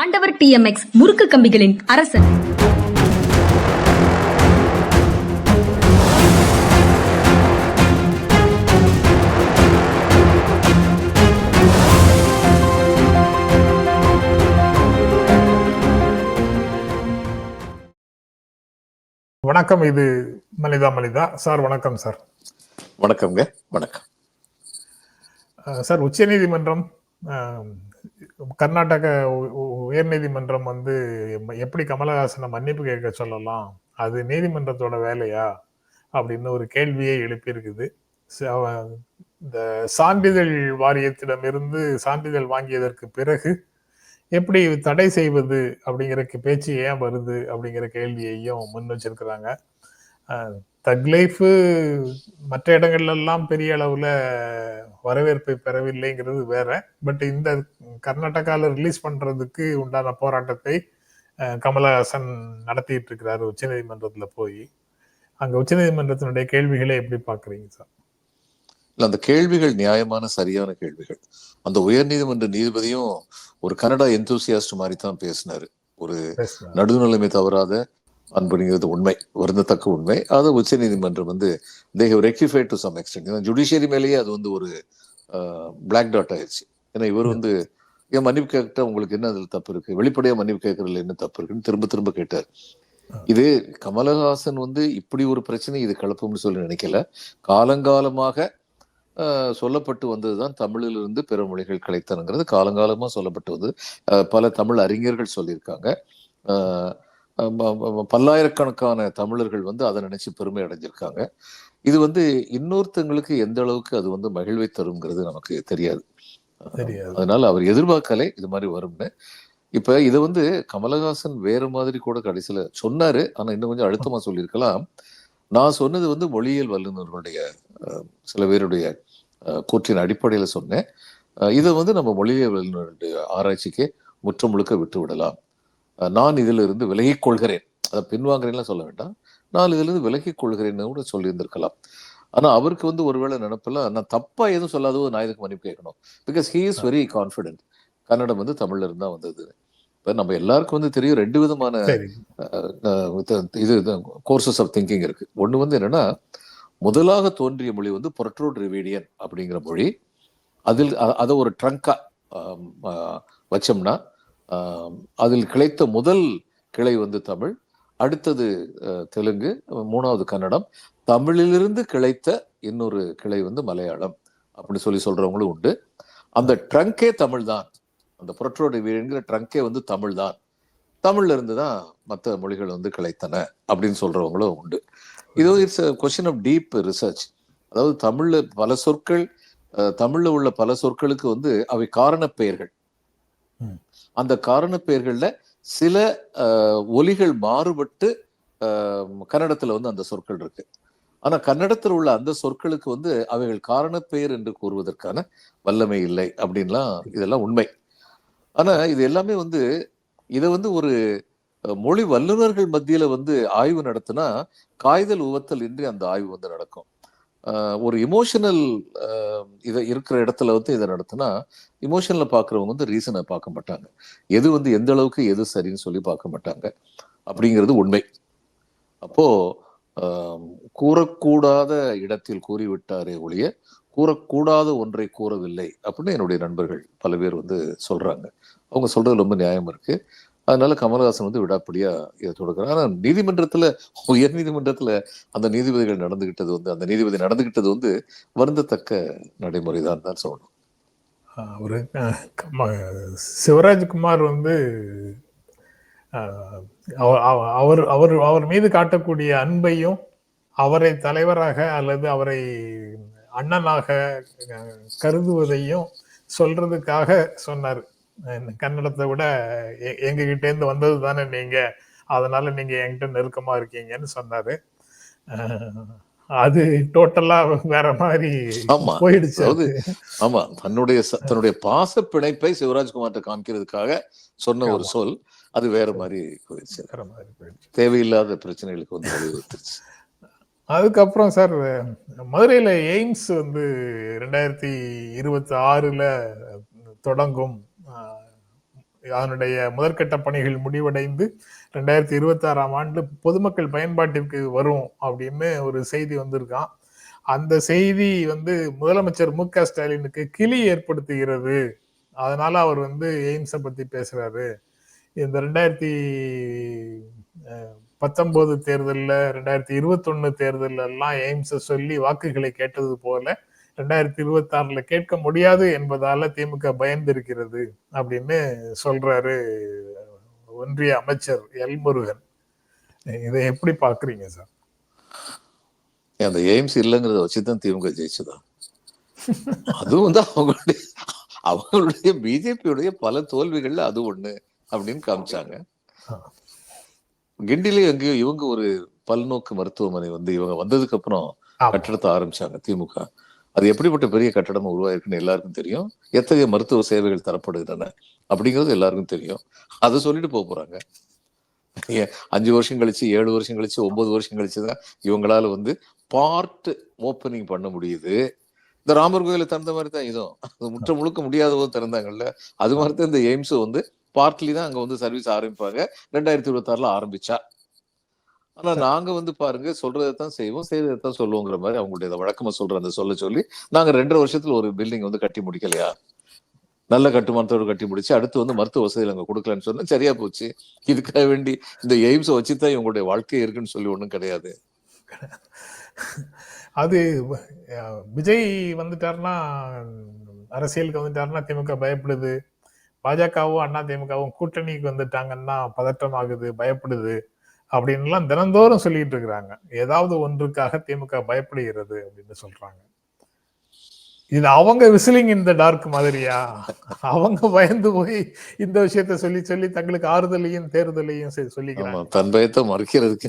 ஆண்டவர் டிஎம்எக்ஸ் முறுக்கு கம்பிகளின் அரசன். வணக்கம் இது மனிதா மனிதா. சார் வணக்கம் சார். வணக்கம்ங்க வணக்கம். சார் உச்சநீதிமன்றம் கர்நாடக உ- உ- உயர்நீதிமன்றம் வந்து எப்படி கமலஹாசனை மன்னிப்பு கேட்க சொல்லலாம்? அது நீதிமன்றத்தோட வேலையா? அப்படின்னு ஒரு கேள்வியை எழுப்பியிருக்குது. ச- இந்த சான்றிதழ் வாரியத்திடமிருந்து சான்றிதழ் வாங்கியதற்கு பிறகு எப்படி தடை செய்வது அப்படிங்கிற பேச்சு ஏன் வருது அப்படிங்கிற கேள்வியையும் முன் வச்சிருக்கிறாங்க. தக் லைஃப் மற்ற இடங்கள்ல எல்லாம் பெரிய அளவுல வரவேற்பை பெறவில்லைங்கிறது வேற. பட் இந்த கர்நாடகால ரிலீஸ் பண்றதுக்கு உண்டான போராட்டத்தை கமலஹாசன் நடத்திட்டு இருக்கிறாரு உச்சநீதிமன்றத்துல போய். அங்க உச்சநீதிமன்றத்தினுடைய கேள்விகளை எப்படி பாக்குறீங்க சார்? இல்ல அந்த கேள்விகள் நியாயமான சரியான கேள்விகள். அந்த உயர்நீதிமன்ற நீதிபதியும் ஒரு கனடா எந்தூசியாஸ்ட் மாதிரி தான் பேசினாரு. ஒரு. நடுநிலைமை தவறாத அன்புங்கிறது உண்மை வருந்தத்தக்க உண்மை. அது உச்ச நீதிமன்றம் வந்து they have rectified to some extent judiciary மேலேயே அது வந்து ஒரு பிளாக் டாட் ஆயிடுச்சு. ஏன்னா இவர் வந்து ஏன் மன்னிப்பு கேட்ட உங்களுக்கு என்ன அதில் தப்பு இருக்கு? வெளிப்படையா மன்னிப்பு கேட்கறதுல என்ன தப்பு இருக்குன்னு திரும்ப திரும்ப கேட்டார். இது கமலஹாசன் வந்து இப்படி ஒரு பிரச்சனை இது கிளப்பும்னு சொல்லி நினைக்கல. காலங்காலமாக சொல்லப்பட்டு வந்ததுதான் தமிழிலிருந்து பிற மொழிகள் கிடைத்தனுங்கிறது காலங்காலமா சொல்லப்பட்டு வந்து பல தமிழ் அறிஞர்கள் சொல்லியிருக்காங்க. பல்லாயிரக்கணக்கான தமிழர்கள் வந்து அதை நினைச்சு பெருமை அடைஞ்சிருக்காங்க. இது வந்து இன்னொருத்தங்களுக்கு எந்த அளவுக்கு அது வந்து மகிழ்வை தருங்கிறது நமக்கு தெரியாது. அதனால அவர் எதிர்பார்க்கலை இது மாதிரி வரும்னு. இப்ப இதை வந்து கமலஹாசன் வேற மாதிரி கூட கடைசியில சொன்னாரு. ஆனா இன்னும் கொஞ்சம் அழுத்தமா சொல்லியிருக்கலாம். நான் சொன்னது வந்து மொழியியல் வல்லுநர்களுடைய சில பேருடைய கூற்றின் அடிப்படையில சொன்னேன். இதை வந்து நம்ம மொழியியல் வல்லுநருடைய ஆராய்ச்சிக்கு முற்ற முழுக்க விட்டு விடலாம் நான் இதுல இருந்து விலகிக் கொள்கிறேன் அதை பின்வாங்குறேன்லாம் சொல்ல வேண்டாம். நான் இதுல இருந்து விலகிக் கொள்கிறேன்னு கூட சொல்லியிருந்திருக்கலாம். ஆனா அவருக்கு வந்து ஒருவேளை நினைப்பெல்லாம் நான் தப்பா எதுவும் சொல்லாதோ நான் இதுக்கு மன்னிப்பு கேட்கணும். Because he is very confident Kannada வந்து தமிழ்ல இருந்தா வந்தது. இப்ப நம்ம எல்லாருக்கும் வந்து தெரியும் ரெண்டு விதமான இது கோர்சஸ் ஆஃப் திங்கிங் இருக்கு. ஒண்ணு வந்து என்னன்னா முதலாக தோன்றிய மொழி வந்து பொரட்ரோ டிரிவேடியன் அப்படிங்கிற மொழி. அதில் அதை ஒரு ட்ரங்கா வச்சோம்னா அதில் கிளைத்த முதல் கிளை வந்து தமிழ். அடுத்தது தெலுங்கு மூணாவது கன்னடம். தமிழிலிருந்து கிளைத்த இன்னொரு கிளை வந்து மலையாளம். அப்படின்னு சொல்லி சொல்றவங்களும் உண்டு. அந்த ட்ரங்கே தமிழ் தான் அந்த புரற்றோடு வீடுங்கிற ட்ரங்கே வந்து தமிழ் தான் தமிழ்ல இருந்து தான் மற்ற மொழிகள் வந்து கிளைத்தன அப்படின்னு சொல்றவங்களும் உண்டு. இது it's question of deep research அதாவது தமிழ்ல பல சொற்கள் தமிழில் தமிழ்ல உள்ள பல சொற்களுக்கு வந்து அவை காரணப் பெயர்கள் ம். அந்த காரண பெயர்களில் சில ஒலிகள் மாறுபட்டு கன்னடத்தில் வந்து அந்த சொற்கள் இருக்கு. ஆனால் கன்னடத்தில் உள்ள அந்த சொற்களுக்கு வந்து அவைகள் காரணப்பெயர் என்று கூறுவதற்கான வல்லமை இல்லை அப்படின்லாம் இதெல்லாம் உண்மை. ஆனால் இது எல்லாமே வந்து இதை வந்து ஒரு மொழி வல்லுநர்கள் மத்தியில் வந்து ஆய்வு நடத்தினா காய்தல் உவத்தல் இன்றி அந்த ஆய்வு வந்து நடக்கும். ஒரு இமோஷனல் இதை இருக்கிற இடத்துல வந்து இதை நடத்தினா இமோஷனில் பாக்குறவங்க வந்து ரீசனை பார்க்க மாட்டாங்க. எது வந்து எந்த அளவுக்கு எது சரின்னு சொல்லி பார்க்க மாட்டாங்க. அப்படிங்கிறது உண்மை. அப்போ கூறக்கூடாத இடத்தில் கூறிவிட்டாரே ஒழிய கூறக்கூடாத ஒன்றை கூறவில்லை அப்படின்னு என்னுடைய நண்பர்கள் பல பேர் வந்து சொல்றாங்க. அவங்க சொல்றது ரொம்ப நியாயம் இருக்கு. அதனால கமல்ஹாசன் வந்து விடாப்படியா இதை தொடக்கிறார். ஆனா நீதிமன்றத்துல உயர் நீதிமன்றத்துல அந்த நீதிபதிகள் நடந்துகிட்டது வந்து அந்த நீதிபதி நடந்துகிட்டது வந்து வருந்தத்தக்க நடைமுறை தான் சொல்லணும். ஒரு சிவராஜ்குமார் வந்து அவ- அவர் அவர் அவர் மீது காட்டக்கூடிய அன்பையும் அவரை தலைவராக அல்லது அவரை அண்ணனாக கருதுவதையும் சொல்றதுக்காக சொன்னார். கன்னடத்தை விட எ- எங்ககிட்ட இருந்து வந்தது தானே நீங்க? அதனால நீங்க என்கிட்ட நெருக்கமா இருக்கீங்கன்னு சொன்னாரு. அது டோட்டலா வேற மாதிரி போயிடுச்சு அதாவது ஆமா தன்னுடைய தன்னுடைய பாச பிணைப்பை சிவராஜ்குமார்ட்ட காமிக்கிறதுக்காக சொன்ன ஒரு. சொல் அது வேற மாதிரி போயிடுச்சு. வேற மாதிரி போயிடுச்சு. தேவையில்லாத பிரச்சனைகளுக்கு வந்து வழிவகுத்துருச்சு அதுக்கப்புறம் சார் மதுரையில எய்ம்ஸ் வந்து ரெண்டாயிரத்தி இருபத்தி ஆறுல தொடங்கும் அதனுடைய முதற்கட்ட பணிகள் முடிவடைந்து ரெண்டாயிரத்தி இருபத்தி ஆறாம் ஆண்டு பொதுமக்கள் பயன்பாட்டிற்கு வரும் அப்படின்னு ஒரு செய்தி வந்திருக்கான். அந்த செய்தி வந்து முதலமைச்சர் மு க ஸ்டாலினுக்கு கிளி ஏற்படுத்துகிறது. அதனால அவர் வந்து எய்ம்ஸை பத்தி பேசுறாரு. இந்த ரெண்டாயிரத்தி பத்தொன்பது தேர்தலில் ரெண்டாயிரத்தி இருபத்தொன்னு தேர்தலெல்லாம் எய்ம்ஸை சொல்லி வாக்குகளை கேட்டது போல ரெண்டாயிரத்தி இருபத்தி ஆறுல கேட்க முடியாது என்பதால திமுக பயந்திருக்கிறது அப்படின்னு சொல்றாரு ஒன்றிய அமைச்சர் எல் முருகன். இதை எப்படி பாக்குறீங்க சார்? அந்த எய்ம்ஸ் இல்லைங்கிறத வச்சுதான் திமுக ஜெயிச்சதா? அதுவும் வந்து அவங்களுடைய அவங்களுடைய பிஜேபியுடைய பல தோல்விகள்ல அது ஒண்ணு அப்படின்னு காமிச்சாங்க. கிண்டிலே எங்கேயோ இவங்க ஒரு பல்நோக்கு மருத்துவமனை வந்து இவங்க வந்ததுக்கு அப்புறம். கட்டடத்தை ஆரம்பிச்சாங்க திமுக. அது எப்படிப்பட்ட பெரிய கட்டடம் உருவாயிருக்குன்னு எல்லாருக்கும் தெரியும். எத்தகைய மருத்துவ சேவைகள் தரப்படுகின்றன அப்படிங்கிறது எல்லாருக்கும் தெரியும். அதை சொல்லிட்டு போக போறாங்க. அஞ்சு வருஷம் கழிச்சு ஏழு வருஷம் கழிச்சு ஒன்பது வருஷம் கழிச்சு தான் இவங்களால வந்து பார்ட் ஓப்பனிங் பண்ண முடியுது. இந்த ராமர் கோயில திறந்த மாதிரி தான் இதுவும். அது முற்ற முழுக்க முடியாத போது திறந்தாங்கல்ல. அது மாதிரி தான் இந்த எய்ம்ஸ் வந்து பார்ட்லி தான் அங்க வந்து சர்வீஸ் ஆரம்பிப்பாங்க. ரெண்டாயிரத்தி இருபத்தி ஆறுல ஆரம்பிச்சா. ஆனா நாங்க வந்து பாருங்க சொல்றதை தான் செய்வோம் செய்யறதை தான் சொல்லுவோங்கிற மாதிரி அவங்களுடைய வழக்கமா சொல்ற அந்த சொல்ல சொல்லி நாங்க ரெண்டரை வருஷத்துல ஒரு பில்டிங் வந்து கட்டி முடிக்கலையா? நல்ல கட்டுமானத்தோடு கட்டி முடிச்சு அடுத்து வந்து மருத்துவ வசதிகள் அங்க கொடுக்கலன்னு சொன்னா சரியா போச்சு. இதுக்காக வேண்டி இந்த எய்ம்ஸை வச்சுதான் இவங்களுடைய வாழ்க்கை இருக்குன்னு சொல்லி ஒண்ணும் கிடையாது. அது விஜய் வந்துட்டாருன்னா அரசியலுக்கு வந்துட்டாருன்னா திமுக பயப்படுது. பாஜகவும் அண்ணா திமுகவும் கூட்டணிக்கு வந்துட்டாங்கன்னா பதட்டம் ஆகுது பயப்படுது. அப்படின்லாம் தினந்தோறும் சொல்லிட்டு இருக்கிறாங்க. ஏதாவது ஒன்றுக்காக திமுக பயப்படுகிறது அப்படின்னு சொல்றாங்க. இது அவங்க விசிலிங் இந்த டார்க் மாதிரியா? அவங்க பயந்து போய் இந்த விஷயத்த சொல்லி சொல்லி தங்களுக்கு ஆறுதலையும் தேர்தலையும் சொல்லிக்கிறாங்க. தன் பயத்தை மறைக்கிறதுக்கு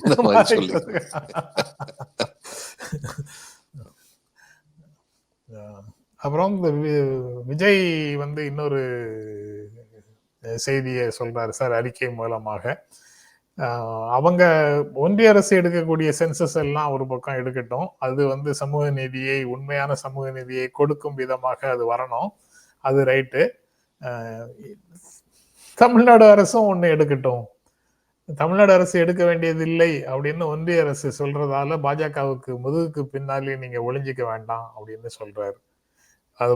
அப்புறம் இந்த விஜய் வந்து இன்னொரு செய்தியை சொல்றாரு சார் அறிக்கை மூலமாக. அவங்க ஒன்றிய அரசு எடுக்கக்கூடிய சென்சஸ் எல்லாம் ஒரு பக்கம் எடுக்கட்டும். அது வந்து சமூக நீதியை உண்மையான சமூக நீதியை கொடுக்கும் விதமாக அது வரணும். அது ரைட்டு தமிழ்நாடு அரசும் ஒன்று எடுக்கட்டும். தமிழ்நாடு அரசு எடுக்க வேண்டியதில்லை அப்படின்னு ஒன்றிய அரசு சொல்றதால பாஜகவுக்கு முதுகுக்கு பின்னாலே நீங்க ஒளிஞ்சிக்க வேண்டாம் அப்படின்னு சொல்றாரு. அது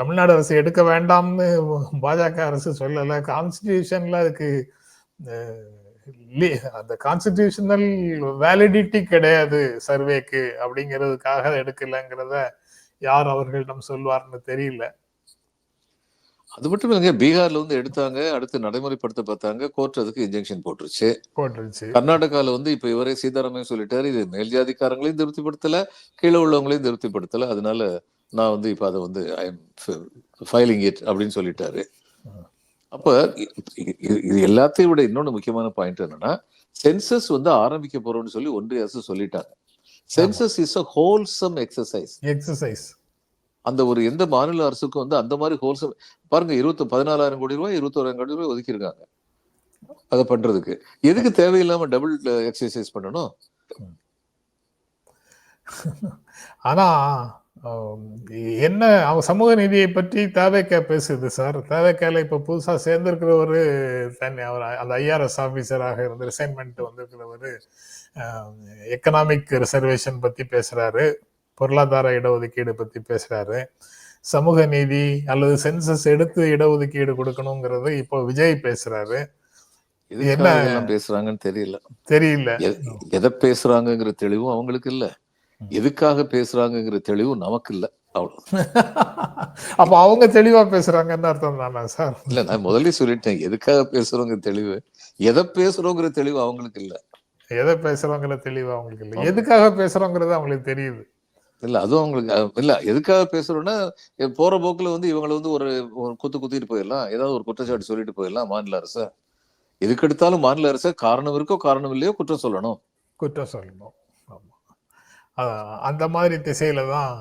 தமிழ்நாடு அரசு எடுக்க வேண்டாம்னு பாஜக அரசு சொல்லலை. கான்ஸ்டியூஷன்ல அதுக்கு அந்த கான்ஸ்டிடியூஷனல் வேலிடிட்டி கிடையாது சர்வேக்கு அப்படிங்கிறதுக்காக எடுக்கலங்கிறத யார் அவர்களிடம் சொல்வார்னு தெரியல. அது மட்டும் இல்லைங்க பீகார்ல வந்து எடுத்தாங்க அடுத்து நடைமுறைப்படுத்த பார்த்தாங்க கோர்ட் அதுக்கு இன்ஜெக்ஷன் போட்டுருச்சு. போட்டுருச்சு. கர்நாடகால வந்து இப்ப இவரே சீதாராமே சொல்லிட்டாரு இது மேல் ஜாதிக்காரங்களையும் திருப்திப்படுத்தல கீழே உள்ளவங்களையும் திருப்திப்படுத்தல அதனால நான் வந்து இப்ப அதை வந்து ஐ எம் ஃபைலிங் இட் அப்படின்னு சொல்லிட்டாரு. அப்ப இது எல்லாத்தையும் விட இன்னொன்னு முக்கியமான பாயிண்ட் என்னன்னா சென்சஸ் வந்து ஆரம்பிக்க போறோம்னு சொல்லி ஒன்றிய அரசு சொல்லிட்டாங்க. Census is a wholesome exercise exercise அந்த ஒரு எந்த மாநில அரசுக்கும் வந்து அந்த மாதிரி ஹோல்சம் பாருங்க இருபத்தி பதினாலாயிரம் கோடி ரூபாய் இருபத்தோராயிரம் கோடி ரூபாய் ஒதுக்கியிருக்காங்க. அதை பண்றதுக்கு. எதுக்கு தேவையில்லாம டபுள் எக்ஸசைஸ் பண்ணணும்? ஆனா என்ன அவன் சமூக நீதியை பற்றி தேவைக்கா பேசுது சார்? தேவைக்கால இப்ப புதுசா சேர்ந்திருக்கிறவரு தனி அவர் அந்த ஐஆர்எஸ் ஆபீசராக இருந்து ரிசைன்மெண்ட் வந்திருக்கிறவரு எக்கனாமிக் ரிசர்வேஷன் பத்தி பேசுறாரு பொருளாதார இடஒதுக்கீடு பத்தி பேசுறாரு. சமூக நீதி அல்லது சென்சஸ் எடுத்து இடஒதுக்கீடு கொடுக்கணுங்கிறது இப்போ விஜய் பேசுறாரு. என்ன- பேசுறாங்கன்னு தெரியல. தெரியல. எதை பேசுறாங்கங்கிற தெளிவும் அவங்களுக்கு இல்ல. எதுக்காக பேசுறாங்கங்கிற தெளிவும் நமக்கு இல்ல அவ்வளவு அப்ப அவங்க தெளிவா பேசுறாங்கன்னு அர்த்தம் தானே சார்? இல்ல நான் முதல்ல சொல்லிட்டேன். எதுக்காக பேசுறோங்கிற தெளிவு? எதை பேசுறோங்கிற தெளிவு அவங்களுக்கு இல்ல. எதை பேசுறோங்கிற தெளிவு அவங்களுக்கு இல்லை. எதுக்காக பேசுறோங்கிறது அவங்களுக்கு தெரியுது. இல்ல அதுவும் அவங்களுக்கு இல்ல எதுக்காக பேசுறோம்னா போற போக்குல வந்து இவங்களை வந்து ஒரு குத்து குத்திட்டு போயிடலாம். ஏதாவது ஒரு குற்றச்சாட்டு சொல்லிட்டு போயிடலாம் மாநில அரச. எதுக்கு எடுத்தாலும் மாநில அரச காரணம் இருக்கோ காரணம் இல்லையோ குற்றம் சொல்லணும். குற்றம் சொல்லணும். அந்த மாதிரி திசையில தான்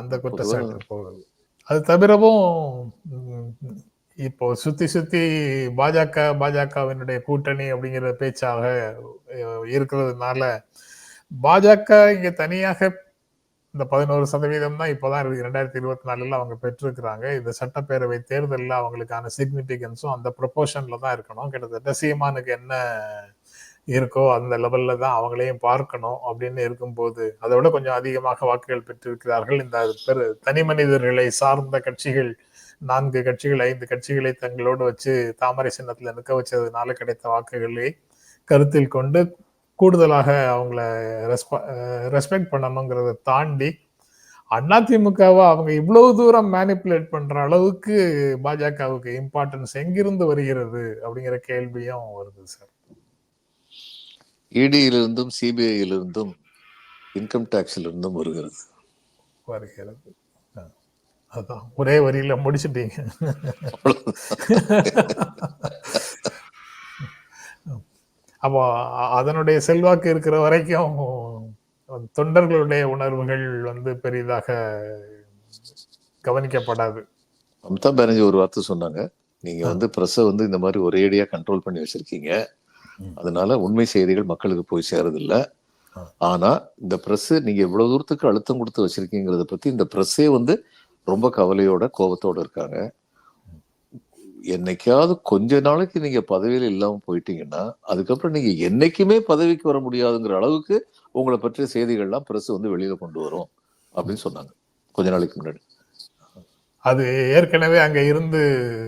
அந்த குற்றச்சாட்டு போகுது. அது தவிரவும் இப்போ சுத்தி சுத்தி பாஜக பாஜகவினுடைய கூட்டணி அப்படிங்கிற பேச்சாக இருக்கிறதுனால பாஜக இங்க தனியாக இந்த பதினோரு சதவீதம் தான் இப்போதான் இருக்கு. ரெண்டாயிரத்தி இருபத்தி நாலுல அவங்க பெற்றிருக்கிறாங்க. இந்த சட்டப்பேரவை தேர்தலில் அவங்களுக்கான சிக்னிபிகன்ஸும் அந்த ப்ரொபோஷன்ல தான் இருக்கணும். கிட்டத்தட்ட சீமானுக்கு என்ன இருக்கோ அந்த லெவல்ல தான் அவங்களையும் பார்க்கணும் அப்படின்னு இருக்கும்போது அதை விட கொஞ்சம் அதிகமாக வாக்குகள் பெற்றிருக்கிறார்கள். இந்த பெரு தனி மனிதர்களை சார்ந்த கட்சிகள் நான்கு கட்சிகள் ஐந்து கட்சிகளை தங்களோடு வச்சு தாமரை சின்னத்தில் நிற்க வச்சதுனால கிடைத்த வாக்குகளை கருத்தில் கொண்டு கூடுதலாக அவங்கள ரெஸ்பெக்ட் பண்ணணுங்கிறத தாண்டி அதிமுகவை அவங்க இவ்வளவு தூரம் மேனிப்புலேட் பண்ற அளவுக்கு பாஜகவுக்கு இம்பார்ட்டன்ஸ் எங்கிருந்து வருகிறது அப்படிங்கிற கேள்வியும் வருது சார். இடியிலிருந்தும் சிபிஐயிலிருந்தும் இன்கம் டேக்ஸிலிருந்தும் வருகிறது. வருகிறது. ஆ. அதான். ஒரே வரியில முடிச்சிட்டீங்க. அப்போ அதனுடைய செல்வாக்கு இருக்கிற வரைக்கும் தொண்டர்களுடைய உணர்வுகள் வந்து பெரிதாக கவனிக்கப்படாது. மம்தா பானர்ஜி ஒரு வார்த்தை சொன்னாங்க. நீங்க வந்து பிரஸை வந்து இந்த மாதிரி ஒரேடியா கண்ட்ரோல் பண்ணி வச்சிருக்கீங்க. அதனால உண்மை செய்திகள் மக்களுக்கு போய் சேரதில்ல. ஆனா இந்த பிரஸ் நீங்க எவ்வளவு தூரத்துக்கு அழுத்தம் கொடுத்து வச்சிருக்கீங்கிறத பத்தி இந்த பிரஸ்ஸே வந்து ரொம்ப கவலையோட கோபத்தோட இருக்காங்க. என்னைக்காவது கொஞ்ச நாளைக்கு நீங்க பதவியில இல்லாம போயிட்டீங்கன்னா அதுக்கப்புறம் நீங்க என்னைக்குமே பதவிக்கு வர முடியாதுங்கிற அளவுக்கு உங்களை பற்றிய செய்திகள்லாம் பிரஸ் வந்து வெளியில கொண்டு வரும் அப்படின்னு சொன்னாங்க. கொஞ்ச நாளைக்கு முன்னாடி. அது ஏற்கனவே அங்க இருந்து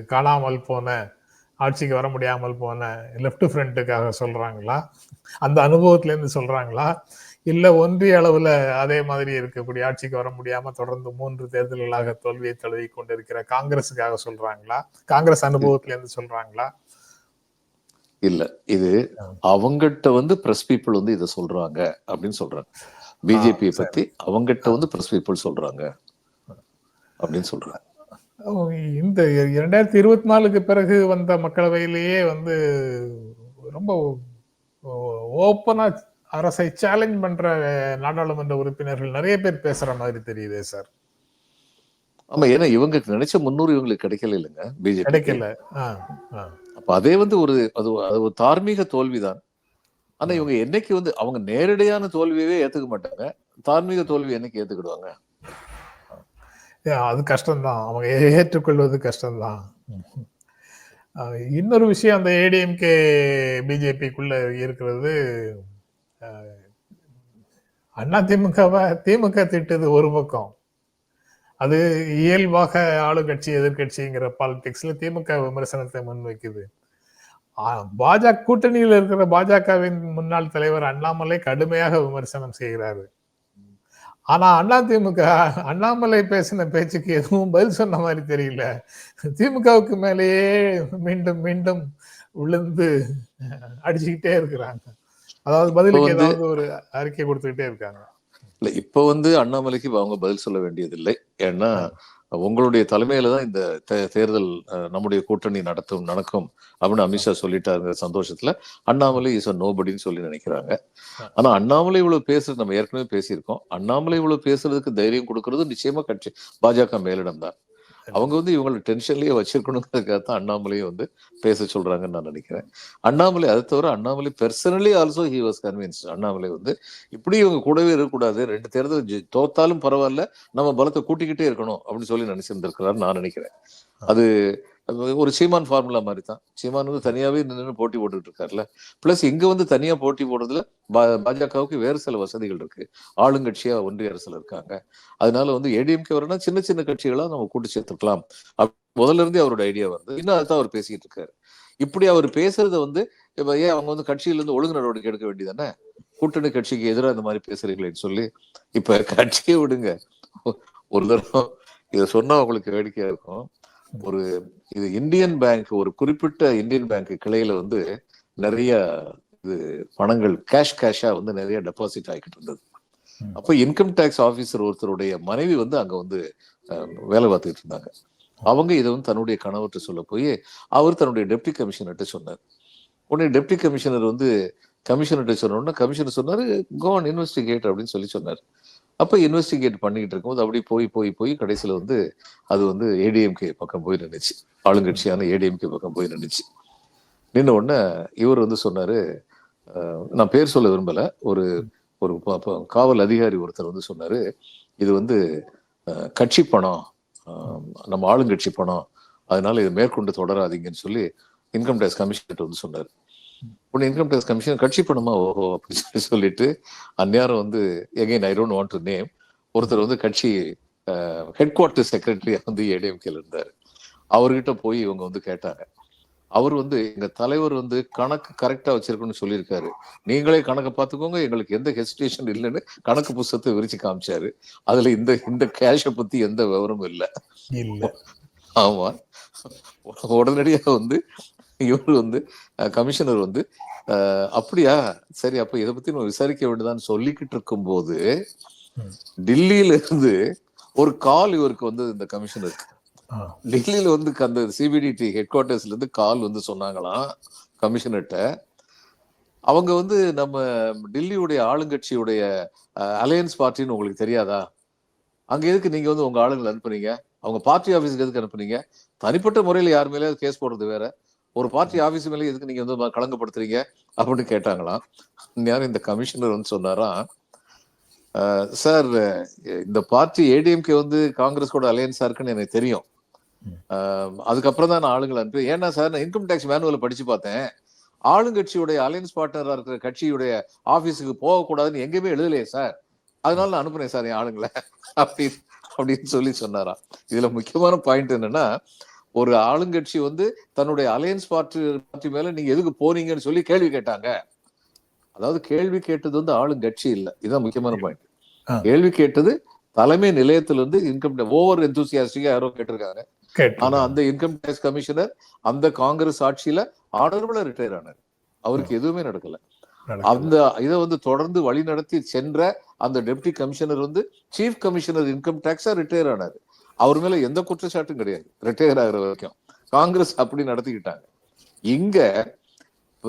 காணாமல் போன ஆட்சிக்கு வர முடியாமல் போன லெஃப்ட் ஃப்ரண்ட்டுக்காக சொல்றாங்களா? அந்த அனுபவத்துல இருந்து சொல்றாங்களா? இல்ல ஒன்றிய அளவுல அதே மாதிரி இருக்கக்கூடிய ஆட்சிக்கு வர முடியாம தொடர்ந்து மூன்று தேர்தல்களாக தோல்வியை தழுவி கொண்டிருக்கிற காங்கிரஸுக்காக சொல்றாங்களா? காங்கிரஸ் அனுபவத்துல இருந்து சொல்றாங்களா? இல்ல இது அவங்ககிட்ட வந்து பிரஸ் பீப்புள் வந்து இதை சொல்றாங்க அப்படின்னு சொல்றாங்க. பிஜேபியை. பத்தி அவங்ககிட்ட வந்து பிரஸ் பீப்புள் சொல்றாங்க அப்படின்னு சொல்றாங்க. இந்த இரண்டாயிரத்தி இருபத்தி நாலுக்கு பிறகு வந்த மக்களவையிலேயே வந்து ரொம்ப ஓப்பனா அரசை சேலஞ்ச் பண்ற நாடாளுமன்ற உறுப்பினர்கள் நிறைய பேர் பேசுற மாதிரி தெரியுதே சார் ஆமா ஏன்னா இவங்க நினைச்ச முன்னூறு இவங்களுக்கு கிடைக்கல இல்லைங்க பிஜேபி கிடைக்கல. அப்ப அதே வந்து ஒரு அது அது ஒரு தார்மீக தோல்விதான். ஆனா இவங்க என்னைக்கு வந்து அவங்க நேரடியான தோல்வியவே ஏத்துக்க மாட்டாங்க. தார்மீக தோல்வி என்னைக்கு ஏத்துக்கிடுவாங்க? அது கஷ்டம்தான். அவங்க ஏற்றுக்கொள்வது கஷ்டம்தான். இன்னொரு விஷயம் அந்த ஏடிஎம்கே பிஜேபிக்குள்ள இருக்கிறது அண்ணா திமுகவை திமுக திட்டது ஒரு பக்கம். அது இயல்பாக ஆளுங்கட்சி எதிர்கட்சிங்கிற பாலிடிக்ஸ்ல திமுக விமர்சனத்தை முன்வைக்குது. பாஜக கூட்டணியில் இருக்கிற பாஜகவின் முன்னாள் தலைவர் அண்ணாமலை கடுமையாக விமர்சனம் செய்கிறாரு. ஆனா அதிமுக அண்ணாமலை பேசின பேச்சுக்கு எதுவும் பதில் சொன்ன மாதிரி தெரியல. திமுகவுக்கு மேலேயே மீண்டும் மீண்டும் விழுந்து அடிச்சுக்கிட்டே இருக்கிறாங்க. அதாவது பதிலுக்கு ஏதாவது ஒரு அறிக்கை கொடுத்துக்கிட்டே இருக்காங்க. இல்ல இப்ப வந்து அண்ணாமலைக்கு அவங்க பதில் சொல்ல வேண்டியதில்லை. ஏன்னா உங்களுடைய தலைமையில தான் இந்த தே- தேர்தல் அஹ், நம்முடைய கூட்டணி நடத்தும் நடக்கும் அப்படின்னு அமித்ஷா சொல்லிட்டாருங்கிற சந்தோஷத்துல அண்ணாமலை இஸ் அ நோபடின்னு சொல்லி நினைக்கிறாங்க. ஆனா அண்ணாமலை இவ்வளவு பேசுறது நம்ம ஏற்கனவே பேசியிருக்கோம். அண்ணாமலை இவ்வளவு பேசுறதுக்கு தைரியம் கொடுக்கறது நிச்சயமா கட்சி பாஜக மேலிடம் தான் அவங்க வந்து இவங்களை டென்ஷன்லயே வச்சிருக்கணுங்கிறதுக்காக தான் அண்ணாமலையும் வந்து பேச சொல்றாங்கன்னு நான் நினைக்கிறேன். அண்ணாமலை அதை தவிர Annamalai personally also he was convince Annamalai வந்து இப்படி இவங்க கூடவே இருக்கக்கூடாது ரெண்டு தேர்தல் தோத்தாலும் பரவாயில்ல நம்ம பலத்தை கூட்டிக்கிட்டே இருக்கணும் அப்படின்னு சொல்லி நினைச்சிருந்திருக்கிறாரு நான் நினைக்கிறேன். அது அது ஒரு சீமான் ஃபார்முலா மாதிரி தான் சீமான் வந்து தனியாவே நின்று போட்டி போட்டுட்டு இருக்காருல்ல. பிளஸ் இங்க வந்து தனியா போட்டி போடுறதுல பா- பாஜகவுக்கு வேறு சில வசதிகள் இருக்கு. ஆளுங்கட்சியா ஒன்றிய அரசுல இருக்காங்க. அதனால வந்து ஏடிஎம்கே வரனா சின்ன சின்ன கட்சிகளா நம்ம கூட்டு சேர்த்துக்கலாம். முதல்ல இருந்தே அவரோட ஐடியா வருது. இன்னும் அதுதான் அவர் பேசிட்டு இருக்காரு. இப்படி அவர் பேசுறத வந்து இப்ப ஏன் அவங்க வந்து கட்சியில இருந்து ஒழுங்கு நடவடிக்கை எடுக்க வேண்டியதானே கூட்டணி கட்சிக்கு எதிராக இந்த மாதிரி பேசுறீங்களேன்னு சொல்லி இப்ப கட்சியை விடுங்க. ஒரு தடவை இதை சொன்னா உங்களுக்கு வேடிக்கையா இருக்கும். ஒரு இது இந்தியன் பேங்க் ஒரு குறிப்பிட்ட இந்தியன் பேங்க் கிளையில வந்து நிறைய இது பணங்கள் கேஷ் கேஷா வந்து நிறைய டெபாசிட் ஆகிட்டு இருந்தது. அப்போ இன்கம் டேக்ஸ் ஆபீசர் ஒருத்தருடைய மனைவி வந்து அங்க வந்து வேலை பார்த்துட்டு இருந்தாங்க. அவங்க இதை வந்து தன்னுடைய கணவர்கிட்ட சொல்ல போய் அவர் தன்னுடைய டெப்டி கமிஷனர்கிட்ட சொன்னார். உடனே டெப்டி கமிஷனர் வந்து கமிஷனர்கிட்ட சொன்ன உடனே கமிஷனர் சொன்னாரு கோன் இன்வெஸ்டிகேட் அப்படின்னு சொல்லி சொன்னார். அப்போ இன்வெஸ்டிகேட் பண்ணிக்கிட்டு இருக்கும்போது அப்படி போய் போய் போய் கடைசியில் வந்து அது வந்து ஏடிஎம்கே பக்கம் போய் நின்றுச்சு ஆளுங்கட்சியான ஏடிஎம்கே பக்கம் போய் நின்றுச்சு நின்ன உடனே இவர் வந்து சொன்னார் நான் பேர் சொல்ல விரும்பலை. ஒரு ஒரு ப- காவல் அதிகாரி ஒருத்தர் வந்து சொன்னார் இது வந்து கட்சி பணம் நம்ம ஆளுங்கட்சி பணம் அதனால இது மேற்கொண்டு தொடராதீங்கன்னு சொல்லி இன்கம் டேக்ஸ் கமிஷனர் வந்து சொன்னார். உடனே இன்கம் டேக்ஸ் கமிஷன் கட்சி பணமா ஓஹோ அப்படின்னு சொல்லி சொல்லிட்டு அந்நேரம் வந்து again I don't want to name ஒருத்தர் வந்து கட்சி ஹெட் குவார்டர் செக்ரட்டரியா வந்து ஏடிஎம்கேல இருந்தார். அவர்கிட்ட போய் இவங்க வந்து கேட்டாங்க. அவர் வந்து எங்க தலைவர் வந்து கணக்கு கரெக்டா வச்சிருக்குன்னு சொல்லியிருக்காரு. நீங்களே கணக்கை பார்த்துக்கோங்க. எங்களுக்கு எந்த ஹெசிடேஷன் இல்லைன்னு கணக்கு புஸ்தகத்தை விரிச்சு காமிச்சாரு. அதுல இந்த இந்த கேஷை பத்தி எந்த விவரமும் இல்லை. இல்ல. ஆமா. உடனடியா வந்து இவர் வந்து கமிஷனர் வந்து அப்படியா? சரி அப்ப இதை பத்தி நம்ம விசாரிக்க வேண்டியதான்னு சொல்லிக்கிட்டு இருக்கும்போது ம். டில்லியில இருந்து ஒரு கால் இவருக்கு வந்து இந்த கமிஷனருக்கு. டெல்லியில வந்து அந்த சிபிடிடி ஹெட் குவார்ட்டர்ஸ்ல இருந்து கால் வந்து சொன்னாங்களாம் கமிஷனர்கிட்ட. அவங்க வந்து நம்ம டெல்லியுடைய ஆளுங்கட்சியுடைய அலையன்ஸ் பார்ட்டின்னு உங்களுக்கு தெரியாதா? அங்க எதுக்கு நீங்க வந்து உங்க ஆளுங்களை அனுப்புனீங்க? அவங்க பார்ட்டி ஆபீஸ்க்கு எதுக்கு அனுப்புனீங்க? தனிப்பட்ட முறையில யார் மேலே கேஸ் போடுறது வேற. ஒரு பார்ட்டி ஆபீஸ் மேலே எதுக்கு நீங்க வந்து கலங்கப்படுத்துறீங்க? அப்படின்னு கேட்டாங்களாம். யாரும் இந்த கமிஷனர் வந்து சொன்னாராம் சார் இந்த பார்ட்டி ஏடிஎம்கே வந்து காங்கிரஸ் கூட அலையன்ஸா இருக்குன்னு எனக்கு தெரியும். அதுக்கப்புறம் தான் நான் ஆளுங்களை அனுப்பி ஏன்னா சார் நான் இன்கம் டேக்ஸ் மேனுவலை படிச்சு பார்த்தேன். ஆளுங்கட்சியுடைய அலையன்ஸ் பார்ட்னராக இருக்கிற கட்சியுடைய ஆபீஸுக்கு போகக்கூடாதுன்னு எங்கேயுமே எழுதலையே சார் அதனால நான் அனுப்புனேன் சார் என் ஆளுங்களை. அப்படி அப்படின்னு சொல்லி சொன்னாராம். இதுல முக்கியமான பாயிண்ட் என்னன்னா ஒரு ஆளுங்கட்சி வந்து தன்னுடைய அலையன்ஸ் பார்ட்டி பார்ட்டி மேல நீங்க எதுக்கு போனீங்கன்னு சொல்லி கேள்வி கேட்டாங்க. அதாவது கேள்வி கேட்டது வந்து ஆளுங்கட்சி இல்ல. இதுதான் முக்கியமான பாயிண்ட். கேள்வி கேட்டது தலைமை நிலையத்துல இருந்து இன்கம் ஓவர் எந்தூசியாஸ்டிக்கா யாரோ கேட்டிருக்காங்க. கேட்டு ஆனா அந்த இன்கம் டேக்ஸ் கமிஷனர் அந்த காங்கிரஸ் ஆட்சியில ஆனரபிளா ரிட்டையர் ஆனார். அவருக்கு எதுவுமே நடக்கல. நடக்கல. அந்த இதை வந்து தொடர்ந்து வழி நடத்தி சென்ற அந்த டெப்டி கமிஷனர் வந்து சீஃப் கமிஷனர் இன்கம் டேக்ஸா ரிட்டையர் ஆனாரு. அவர் மேல எந்த குற்றச்சாட்டும் கிடையாது. ரிட்டையர் ஆகுற வரைக்கும். காங்கிரஸ் அப்படி நடத்திக்கிட்டாங்க. இங்க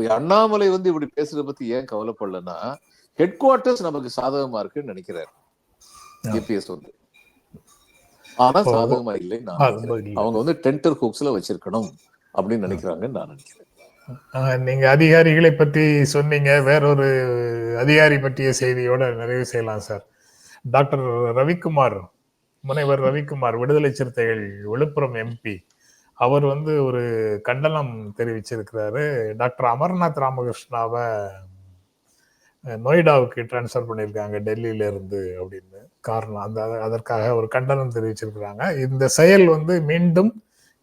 அண்ணாமலை வந்து இப்படி பேசுறத பத்தி ஏன் கவலைப்படலன்னா ஹெட் குவார்ட்டர்ஸ் நமக்கு சாதகமா இருக்குன்னு நினைக்கிறாரு. ஏபிஎஸ் வந்து. ஆனா சாதகமா இல்லைன்னு நான். இல்ல. அவங்க வந்து டென்டர் ஹூக்ஸ்ல வச்சிருக்கணும் அப்படின்னு நினைக்கிறாங்கன்னு நான் நினைக்கிறேன். நீங்க அதிகாரிகளை பத்தி சொன்னீங்க. வேறொரு அதிகாரி பற்றிய செய்தியோட நிறைவு செய்யலாம் சார். டாக்டர் ரவிக்குமார். முனைவர் ரவிக்குமார் விடுதலை சிறுத்தைகள் விழுப்புரம் எம்பி அவர் வந்து ஒரு கண்டனம் தெரிவிச்சிருக்கிறாரு. டாக்டர் அமர்நாத் ராமகிருஷ்ணாவை நொய்டாவுக்கு டிரான்ஸ்ஃபர் பண்ணியிருக்காங்க டெல்லியில இருந்து அப்படின்னு காரணம். அந்த அதற்காக ஒரு கண்டனம் தெரிவிச்சிருக்கிறாங்க. இந்த செயல் வந்து மீண்டும்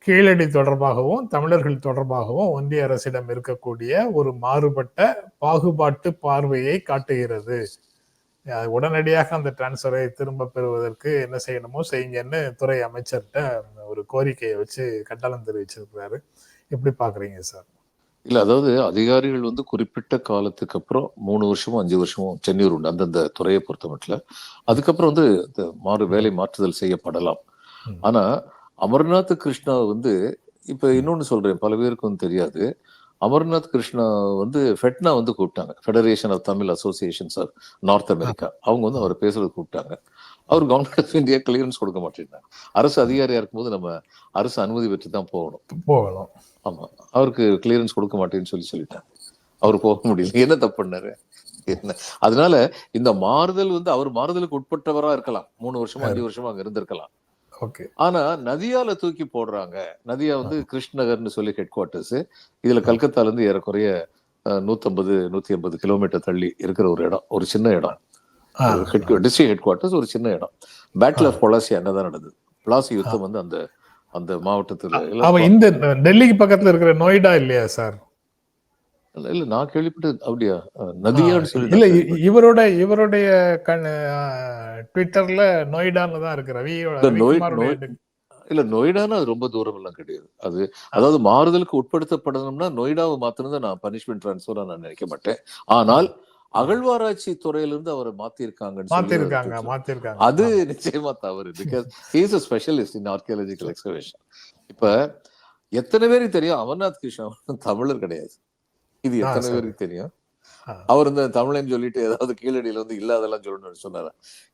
கீழடி தொடர்பாகவும் தமிழர்கள் தொடர்பாகவும் ஒன்றிய அரசிடம் இருக்கக்கூடிய ஒரு மாறுபட்ட பாகுபாட்டு பார்வையை காட்டுகிறது. உடனடியாக அந்த டிரான்ஸ்ஃபரை திரும்ப பெறுவதற்கு என்ன செய்யணுமோ செய்யுங்கன்னு துறை அமைச்சர்கிட்ட ஒரு கோரிக்கையை வச்சு கண்டனம் தெரிவிச்சிருக்கிறாரு. எப்படி பாக்குறீங்க சார்? இல்ல அதாவது அதிகாரிகள் வந்து குறிப்பிட்ட காலத்துக்கு அப்புறம் மூணு வருஷமும் அஞ்சு வருஷமும் சென்னூர் உண்டு அந்தந்த துறையை பொறுத்த மட்டும் அதுக்கப்புறம் வந்து இந்த மாறு வேலை மாற்றுதல் செய்யப்படலாம். ஆனா அமர்நாத் கிருஷ்ணா வந்து இப்ப இன்னொன்னு சொல்றேன் பல பேருக்கு வந்து தெரியாது. அமர்நாத் கிருஷ்ணா வந்து ஃபெட்னா வந்து கூப்பிட்டாங்க. Federation of Tamil associations of North America அவங்க வந்து அவர் பேசுறது கூப்பிட்டாங்க. அவர் கவர்மெண்ட் ஆஃப் இந்தியா கிளியரன்ஸ் கொடுக்க மாட்டேங்கிறாங்க அரசு அதிகாரியா இருக்கும்போது நம்ம அரசு அனுமதி பெற்று தான் போகணும். போகலாம். ஆமா. அவருக்கு கிளியரன்ஸ் கொடுக்க மாட்டேன்னு சொல்லி சொல்லிட்டாங்க. அவர் போக முடியல. என்ன தப்பு பண்ணாரு? என்ன? அதனால இந்த மாறுதல் வந்து அவர் மாறுதலுக்கு உட்பட்டவரா இருக்கலாம். மூணு வருஷமா அஞ்சு வருஷமா அங்க இருந்திருக்கலாம். ஆனா நதியால தூக்கி போடுறாங்க. நதியா வந்து கிருஷ்ணகர்னு சொல்லி ஹெட் குவார்ட்டர்ஸ் இதுல கல்கத்தால இருந்து ஏறக்குறைய 150 நூத்தி ஐம்பது கிலோமீட்டர் தள்ளி இருக்கிற ஒரு இடம். ஒரு சின்ன இடம். டிஸ்ட்ரிக்ட் ஹெட் குவார்ட்டர்ஸ் ஒரு சின்ன இடம். பேட்டில் ஆஃப் பொலாசி அங்கதான் நடந்தது? பிளாசி யுத்தம் வந்து அந்த அந்த மாவட்டத்துல இந்த டெல்லிக்கு பக்கத்துல இருக்கிற நொய்டா இல்லையா சார்? இல்ல நான் கேள்விப்பட்டது அப்படியா? நதியான்னு சொல்லி இல்ல இவரோட இவருடைய கண் ட்விட்டர்ல நொய்டான்னு தான் இருக்கு ரவியோட இல்ல, நொய்டானா அது ரொம்ப தூரம் எல்லாம் கிடையாது. அது அதாவது மாறுதலுக்கு உட்படுத்தப்படணும்னா நொய்டாவை மாத்திரம் தான் நான் பனிஷ்மெண்ட் ட்ரான்ஸ்ஃபரா நான் நினைக்க மாட்டேன். ஆனால் அகழ்வாராய்ச்சி துறையிலிருந்து அவரை மாத்திருக்காங்க அது நிச்சயமா தவறு because is a specialist in archaeological excavation இப்ப எத்தனை பேருக்கு தெரியும்? அமர்நாத் கிருஷ்ணன் தமிழர் கிடையாது. இது எத்தனை. பேருக்கு தெரியும். அவர் இந்த தமிழன் சொல்லிட்டு ஏதாவது கீழடியில வந்து இல்லாதெல்லாம் சொல்லணும்னு சொன்னாரா?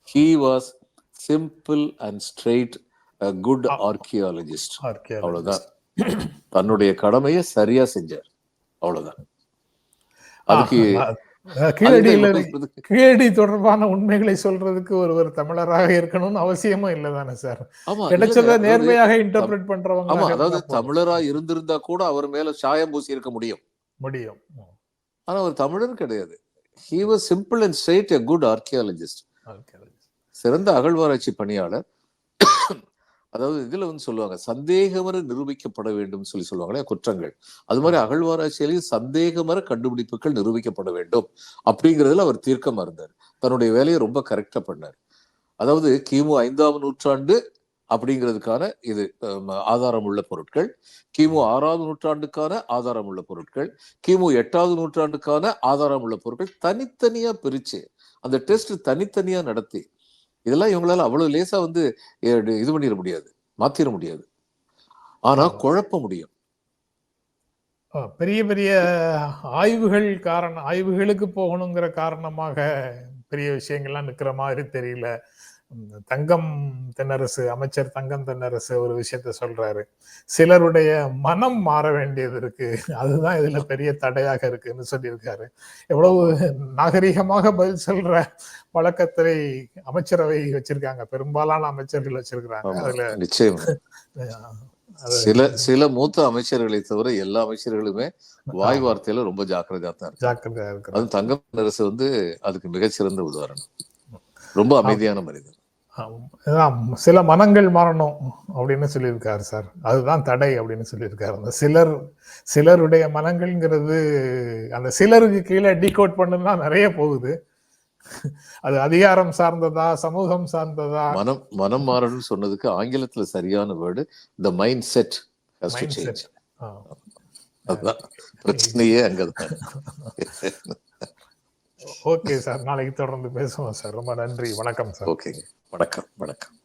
He was simple and straight good. Archaeologist. அவ்வளவுதான். தன்னுடைய கடமையை சரியா செஞ்சார். அவ்வளவுதான். அதுக்கு கீழடி தொடர்பான உண்மைகளை சொல்றதுக்கு ஒருவர் தமிழராக இருக்கணும்னு அவசியமும் இல்லதானே சார் கிடைச்சத நேர்மையாக இன்டர்பிரட் பண்றவங்க ஆமா அதாவது தமிழரா இருந்திருந்தா கூட அவர் மேல சாயம் பூசி இருக்க முடியும். முடியும். ஆனா அவர் தமிழர் கிடையாது. He was simple and straight a good archaeologist. சிறந்த அகழ்வாராய்ச்சி பணியாளர். அதாவது இதுல வந்து சொல்லுவாங்க சந்தேகமர நிரூபிக்கப்பட வேண்டும் சொல்லி சொல்லுவாங்களே குற்றங்கள். அது மாதிரி அகழ்வாராய்ச்சியிலையும் சந்தேகமர கண்டுபிடிப்புகள் நிரூபிக்கப்பட வேண்டும் அப்படிங்கிறதுல அவர் தீர்க்கமா இருந்தார் தன்னுடைய வேலையை ரொம்ப கரெக்டா பண்ணார். அதாவது கிமு ஐந்தாம் நூற்றாண்டு அப்படிங்கிறதுக்கான இது ஆதாரம் உள்ள பொருட்கள். கிமு ஆறாவது நூற்றாண்டுக்கான ஆதாரம் உள்ள பொருட்கள். கிமு எட்டாவது நூற்றாண்டுக்கான ஆதாரம் உள்ள பொருட்கள். தனித்தனியா பிரிச்சு அந்த டெஸ்ட் தனித்தனியா நடத்தி இதெல்லாம் இவங்களால அவ்வளவு லேசா வந்து இது பண்ணிட முடியாது மாத்திர முடியாது. ஆனா குழப்ப முடியும். பெரிய பெரிய ஆய்வுகள் காரணம் ஆய்வுகளுக்கு போகணுங்கிற காரணமாக பெரிய விஷயங்கள்லாம் நிக்கிற மாதிரி தெரியல. தங்கம் தென்னரசு அமைச்சர் தங்கம் தென்னரசு ஒரு விஷயத்த சொல்றாரு. சிலருடைய மனம் மாற வேண்டியது இருக்கு. அதுதான் இதுல பெரிய தடையாக இருக்குன்னு சொல்லியிருக்காரு. எவ்வளவு நாகரிகமாக பதில் சொல்ற வழக்கத்தை அமைச்சரவை வச்சிருக்காங்க. பெரும்பாலான அமைச்சர்கள் வச்சிருக்கிறாங்க. அதுல நிச்சயம். சில சில மூத்த அமைச்சர்களை தவிர எல்லா அமைச்சர்களுமே வாய் வார்த்தையில ரொம்ப ஜாக்கிரதையா தான் இருக்கு இருக்கிறாங்க அது தங்கம் அரசு வந்து அதுக்கு மிகச்சிறந்த உதாரணம். ரொம்ப அமைதியான மனிதன் சில மனங்கள் மாறணும் அப்படின்னு சொல்லியிருக்காரு சார். அதுதான் தடை அப்படின்னு சொல்லியிருக்காரு. அந்த சிலர் சிலருடைய மனங்கள்ங்கிறது அந்த சிலருக்கு கீழே டீகோட் பண்ணுனா நிறைய போகுது. அது அதிகாரம் சார்ந்ததா சமூகம் சார்ந்ததா? மனம் மனம் மாறணும்னு சொன்னதுக்கு ஆங்கிலத்துல சரியான வேர்டு த மைண்ட் செட். அதுதான். பிரச்சனையே அங்கதான். ஓகே சார் நாளைக்கு தொடர்ந்து பேசுவோம் சார். ரொம்ப நன்றி. வணக்கம் சார். ஓகேங்க. வணக்கம் வணக்கம்.